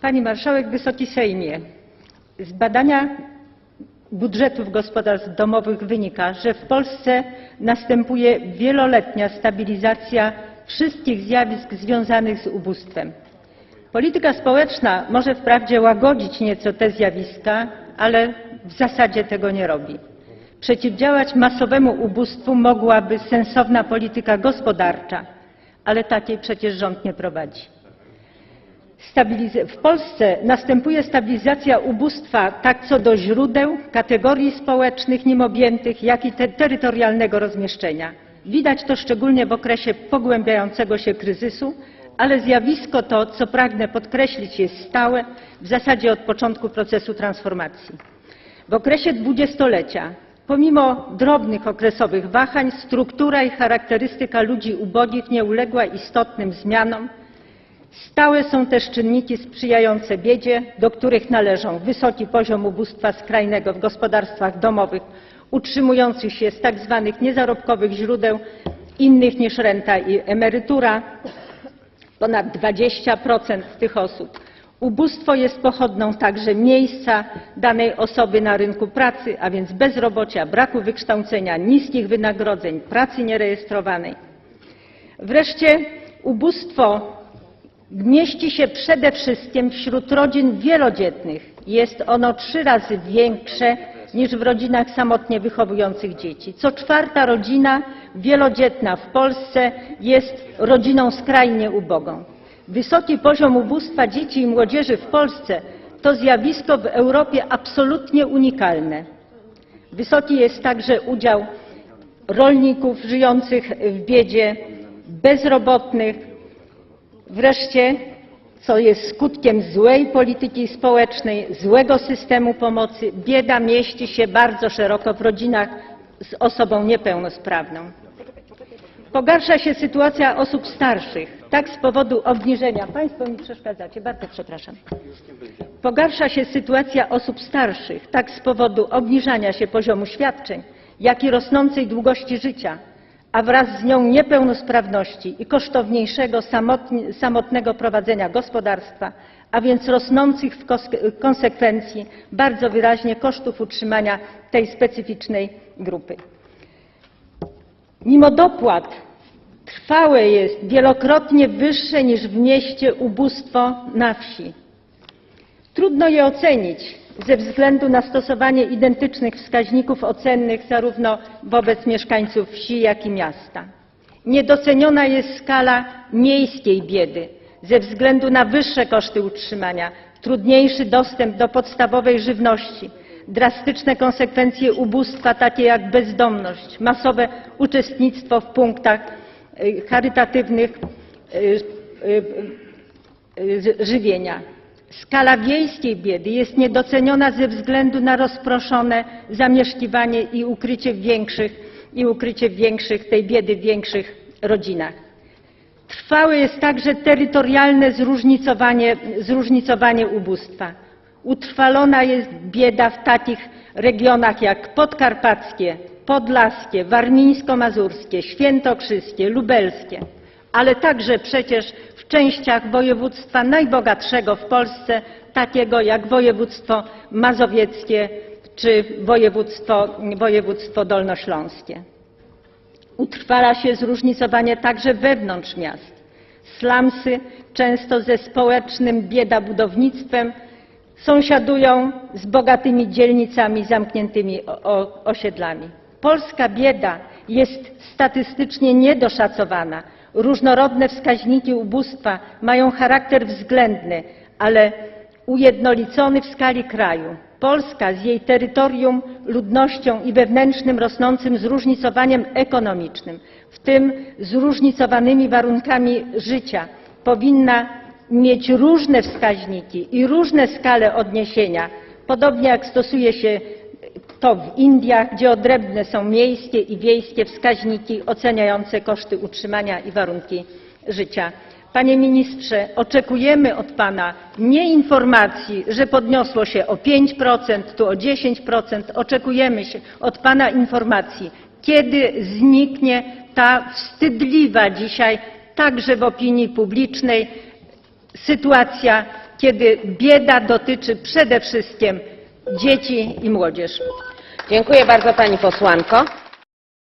Pani Marszałek, Wysoki Sejmie, z badania budżetów gospodarstw domowych wynika, że w Polsce następuje wieloletnia stabilizacja wszystkich zjawisk związanych z ubóstwem. Polityka społeczna może wprawdzie łagodzić nieco te zjawiska, ale w zasadzie tego nie robi. Przeciwdziałać masowemu ubóstwu mogłaby sensowna polityka gospodarcza, ale takiej przecież rząd nie prowadzi. W Polsce następuje stabilizacja ubóstwa tak co do źródeł, kategorii społecznych nim objętych, jak i te terytorialnego rozmieszczenia. Widać to szczególnie w okresie pogłębiającego się kryzysu, ale zjawisko to, co pragnę podkreślić, jest stałe w zasadzie od początku procesu transformacji. W okresie dwudziestolecia, pomimo drobnych okresowych wahań, struktura i charakterystyka ludzi ubogich nie uległa istotnym zmianom. Stałe są też czynniki sprzyjające biedzie, do których należą wysoki poziom ubóstwa skrajnego w gospodarstwach domowych, utrzymujących się z tak zwanych niezarobkowych źródeł innych niż renta i emerytura, ponad 20% tych osób. Ubóstwo jest pochodną także miejsca danej osoby na rynku pracy, a więc bezrobocia, braku wykształcenia, niskich wynagrodzeń, pracy nierejestrowanej. Wreszcie ubóstwo mieści się przede wszystkim wśród rodzin wielodzietnych. Jest ono trzy razy większe niż w rodzinach samotnie wychowujących dzieci. Co czwarta rodzina wielodzietna w Polsce jest rodziną skrajnie ubogą. Wysoki poziom ubóstwa dzieci i młodzieży w Polsce to zjawisko w Europie absolutnie unikalne. Wysoki jest także udział rolników żyjących w biedzie, bezrobotnych, Wreszcie, co jest skutkiem złej polityki społecznej, złego systemu pomocy, bieda mieści się bardzo szeroko w rodzinach z osobą niepełnosprawną. Pogarsza się sytuacja osób starszych, tak z powodu obniżenia. Państwo mi przeszkadzacie, bardzo przepraszam. Pogarsza się sytuacja osób starszych, tak z powodu obniżania się poziomu świadczeń, jak i rosnącej długości życia, a wraz z nią niepełnosprawności i kosztowniejszego samotnego prowadzenia gospodarstwa, a więc rosnących w konsekwencji bardzo wyraźnie kosztów utrzymania tej specyficznej grupy. Mimo dopłat trwałe jest wielokrotnie wyższe niż w mieście ubóstwo na wsi. Trudno je ocenić ze względu na stosowanie identycznych wskaźników ocennych zarówno wobec mieszkańców wsi, jak i miasta. Niedoceniona jest skala miejskiej biedy ze względu na wyższe koszty utrzymania, trudniejszy dostęp do podstawowej żywności, drastyczne konsekwencje ubóstwa takie jak bezdomność, masowe uczestnictwo w punktach y, charytatywnych y, y, żywienia. Skala wiejskiej biedy jest niedoceniona ze względu na rozproszone zamieszkiwanie i ukrycie większych, i ukrycie większych tej biedy w większych rodzinach. Trwałe jest także terytorialne zróżnicowanie, zróżnicowanie ubóstwa. Utrwalona jest bieda w takich regionach jak podkarpackie, podlaskie, warmińsko-mazurskie, świętokrzyskie, lubelskie, ale także przecież częściach województwa najbogatszego w Polsce, takiego jak województwo mazowieckie czy województwo, dolnośląskie. Utrwala się zróżnicowanie także wewnątrz miast. Slumsy, często ze społecznym biedabudownictwem, sąsiadują z bogatymi dzielnicami zamkniętymi osiedlami. Polska bieda jest statystycznie niedoszacowana. Różnorodne wskaźniki ubóstwa mają charakter względny, ale ujednolicony w skali kraju. Polska z jej terytorium, ludnością i wewnętrznym rosnącym zróżnicowaniem ekonomicznym, w tym zróżnicowanymi warunkami życia, powinna mieć różne wskaźniki i różne skale odniesienia, podobnie jak stosuje się to w Indiach, gdzie odrębne są miejskie i wiejskie wskaźniki oceniające koszty utrzymania i warunki życia. Panie ministrze, oczekujemy od pana nie informacji, że podniosło się o 5%, tu o 10%. Oczekujemy się od pana informacji, kiedy zniknie ta wstydliwa dzisiaj, także w opinii publicznej, sytuacja kiedy bieda dotyczy przede wszystkim dzieci i młodzież. Dziękuję bardzo pani posłanko.